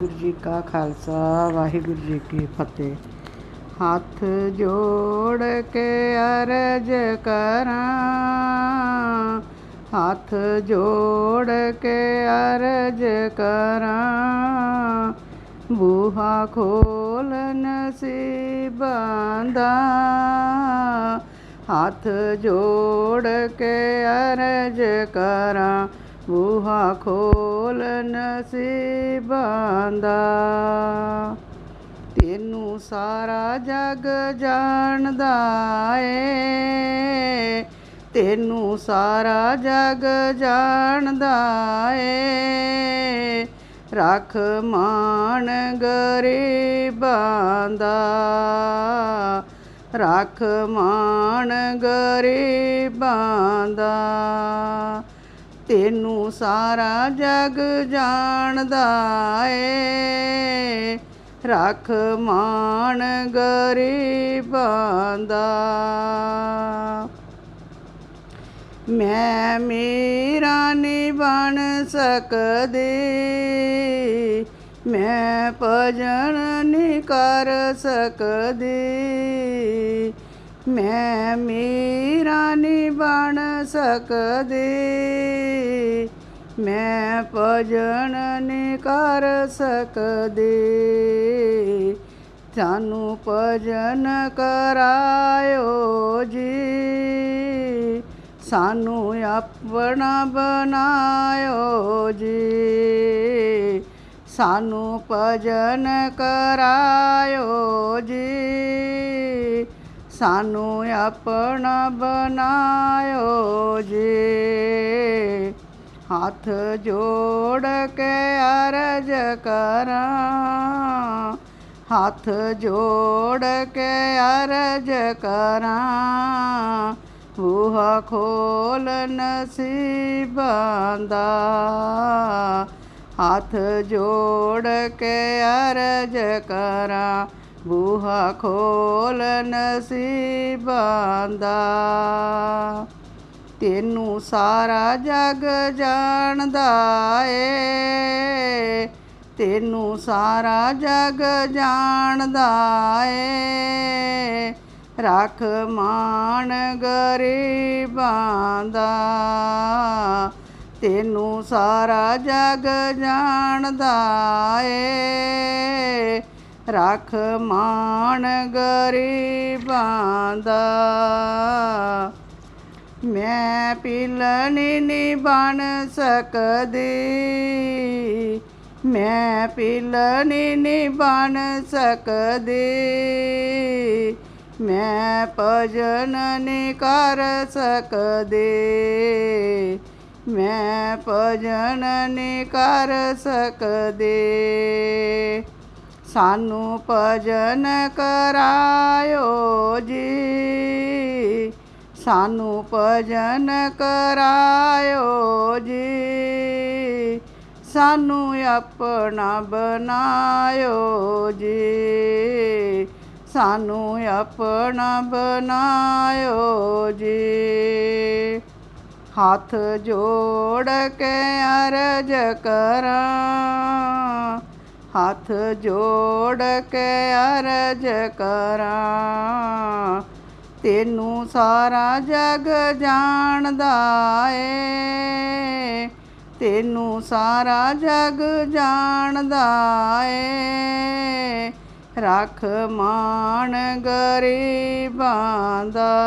ਵਾਹਿਗੁਰੂ ਜੀ ਕਾ ਖਾਲਸਾ, ਵਾਹਿਗੁਰੂ ਜੀ ਕੀ ਫਤਿਹ। ਹੱਥ ਜੋੜ ਕੇ ਅਰਜ ਕਰਾਂ, ਹੱਥ ਜੋੜ ਕੇ ਅਰਜ ਕਰਾਂ, ਬੂਹਾ ਖੋਲ ਨਸੀਬਾਂ ਦਾ, ਹੱਥ ਜੋੜ ਕੇ ਅਰਜ ਕਰਾਂ ਬੂਹਾ ਖੋਲ ਨਸੀਬਾਂ ਦਾ। ਤੈਨੂੰ ਸਾਰਾ ਜਗ ਜਾਣਦਾ ਏ। ਤੈਨੂੰ ਸਾਰਾ ਜਗ ਜਾਣਦਾ ਏ। ਰੱਖ ਮਾਣ ਗਰੀਬਾਂ ਦਾ। ਰੱਖ ਮਾਣ ਗਰੀਬਾਂ ਦਾ। ਤੈਨੂੰ ਸਾਰਾ ਜਗ ਜਾਣਦਾ ਏ। ਰੱਖ ਮਾਣ ਗਰੀਬਾਂ ਦਾ। ਮੈਂ ਮੇਰਾ ਨਹੀਂ ਬਣ ਸਕਦੀ। ਮੈਂ ਭਜਨ ਨਹੀਂ ਕਰ ਸਕਦੀ। ਮੈਂ ਮੇਰਾ ਨਹੀਂ ਬਣ ਸਕਦੀ। ਮੈਂ ਭਜਨ ਨਹੀਂ ਕਰ ਸਕਦੀ। ਸਾਨੂੰ ਭਜਨ ਕਰਾਇਓ ਜੀ। ਸਾਨੂੰ ਆਪਣਾ ਬਣਾਇਓ ਜੀ। ਸਾਨੂੰ ਭਜਨ ਕਰਾਇਓ ਜੀ। ਸਾਨੂੰ ਆਪਣਾ ਬਣਾਇਓ ਜੀ। ਹੱਥ ਜੋੜ ਕੇ ਅਰਜ ਕਰਾਂ। ਹੱਥ ਜੋੜ ਕੇ ਅਰਜ ਕਰਾਂ। ਬੂਹਾ ਖੋਲ ਨਸੀਬਾਂ ਦਾ। ਹੱਥ ਜੋੜ ਕੇ ਅਰਜ ਕਰਾਂ। ਬੂਹਾ ਖੋਲ ਨਸੀਬਾਂ ਦਾ। ਤੈਨੂੰ ਸਾਰਾ ਜਗ ਜਾਣਦਾ ਏ। ਤੈਨੂੰ ਸਾਰਾ ਜਗ ਜਾਣਦਾ ਏ। ਰੱਖ ਮਾਣ ਗਰੀਬਾਂ ਦਾ। ਤੈਨੂੰ ਸਾਰਾ ਜਗ ਜਾਣਦਾ ਏ। ਰੱਖ ਮਾਣ ਗਰੀਬਾਂ ਦਾ। ਮੈਂ ਪਿਲਣੀ ਨਹੀਂ ਬਣ ਸਕਦੀ। ਮੈਂ ਪਿਲਣੀ ਨਹੀਂ ਬਣ ਸਕਦੀ। ਮੈਂ ਭਜਨ ਨਹੀਂ ਕਰ ਸਕਦੀ। ਮੈਂ ਭਜਨ ਨਹੀਂ ਕਰ ਸਕਦੀ। ਸਾਨੂੰ ਭਜਨ ਕਰਾਇਓ ਜੀ। ਸਾਨੂੰ ਭਜਨ ਕਰਾਇਓ ਜੀ। ਸਾਨੂੰ ਆਪਣਾ ਬਣਾਇਓ ਜੀ। ਸਾਨੂੰ ਆਪਣਾ ਬਣਾਇਓ ਜੀ। ਹੱਥ ਜੋੜ ਕੇ ਅਰਜ ਕਰਾਂ। ਹੱਥ ਜੋੜ ਕੇ ਅਰਜ ਕਰਾਂ। ਤੈਨੂੰ ਸਾਰਾ ਜਗ ਜਾਣਦਾ ਏ। ਤੈਨੂੰ ਸਾਰਾ ਜਗ ਜਾਣਦਾ ਏ। ਰੱਖ ਮਾਣ ਗਰੀਬਾਂ ਦਾ।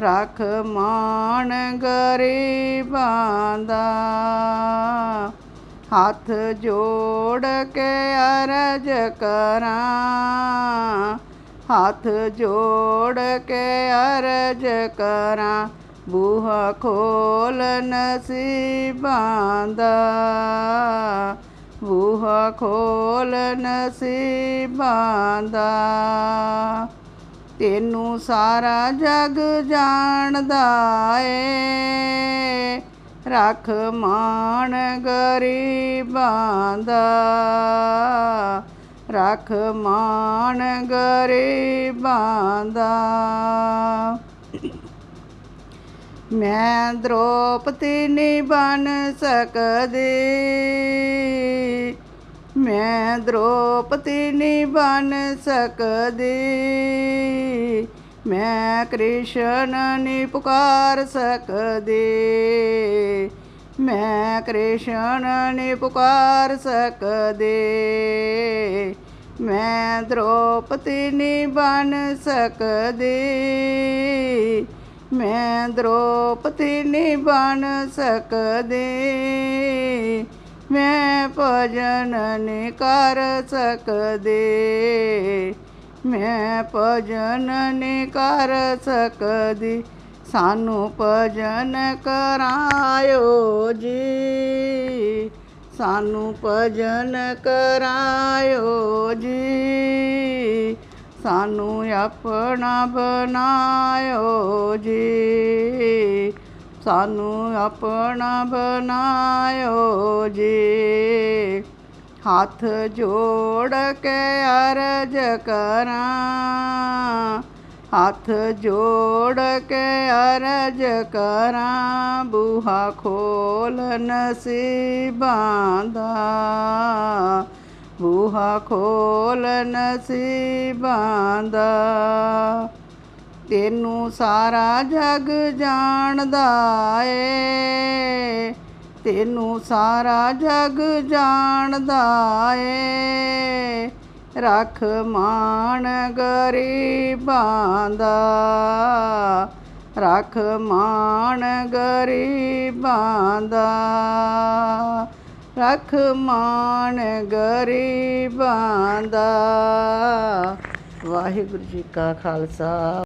ਰੱਖ ਮਾਣ ਗਰੀਬਾਂ ਦਾ। ਹੱਥ ਜੋੜ ਕੇ ਅਰਜ ਕਰਾਂ। ਹੱਥ ਜੋੜ ਕੇ ਅਰਜ ਕਰਾਂ। ਬੂਹਾ ਖੋਲ ਨਸੀਬਾਂ ਦਾ। ਬੂਹਾ ਖੋਲ ਨਸੀਬਾਂ ਦਾ। ਤੈਨੂੰ ਸਾਰਾ ਜਗ ਜਾਣਦਾ ਏ। ਰੱਖ ਮਾਨ ਗਰੀਬਾਂ ਦਾ। ਰੱਖ ਮਾਣ ਗਰੀਬਾਂ ਦਾ। ਮੈਂ ਦ੍ਰੋਪਦੀ ਨਹੀਂ ਬਣ ਸਕਦੀ। ਮੈਂ ਦ੍ਰੋਪਦੀ ਨਹੀਂ ਬਣ ਸਕਦੀ। ਮੈਂ ਕ੍ਰਿਸ਼ਨ ਨਹੀਂ ਪੁਕਾਰ ਸਕਦੀ। ਮੈਂ ਕ੍ਰਿਸ਼ਨ ਨਹੀਂ ਪੁਕਾਰ ਸਕਦੀ। ਮੈਂ ਦ੍ਰੋਪਦੀ ਨਹੀਂ ਬਣ ਸਕਦੀ। ਮੈਂ ਦ੍ਰੋਪਦੀ ਨਹੀਂ ਬਣ ਸਕਦੀ। ਮੈਂ ਭਜਨ ਨਹੀਂ ਕਰ ਸਕਦੀ। ਮੈਂ ਭਜਨ ਨਹੀਂ ਕਰ ਸਕਦੀ ਸਾਨੂੰ ਭਜਨ ਕਰਾਇਓ ਜੀ ਸਾਨੂੰ ਭਜਨ ਕਰਾਇਓ ਜੀ ਸਾਨੂੰ ਆਪਣਾ ਬਣਾਇਓ ਜੀ ਸਾਨੂੰ ਆਪਣਾ ਬਣਾਇਓ ਜੀ ਹੱਥ ਜੋੜ ਕੇ ਅਰਜ ਕਰਾਂ। ਹੱਥ ਜੋੜ ਕੇ ਅਰਜ ਕਰਾਂ, ਬੂਹਾ ਖੋਲ ਨਸੀਬਾਂ ਦਾ। ਬੂਹਾ ਖੋਲ ਨਸੀਬਾਂ ਦਾ। ਤੈਨੂੰ ਸਾਰਾ ਜਗ ਜਾਣਦਾ ਏ। ਤੈਨੂੰ ਸਾਰਾ ਜਗ ਜਾਣਦਾ ਏ। ਰੱਖ ਮਾਣ ਗਰੀਬਾਂ ਦਾ। ਰੱਖ ਮਾਣ ਗਰੀਬਾਂ ਦਾ। ਰੱਖ ਮਾਣ ਗਰੀਬਾਂ ਦਾ। ਵਾਹਿਗੁਰੂ ਜੀ ਕਾ ਖਾਲਸਾ।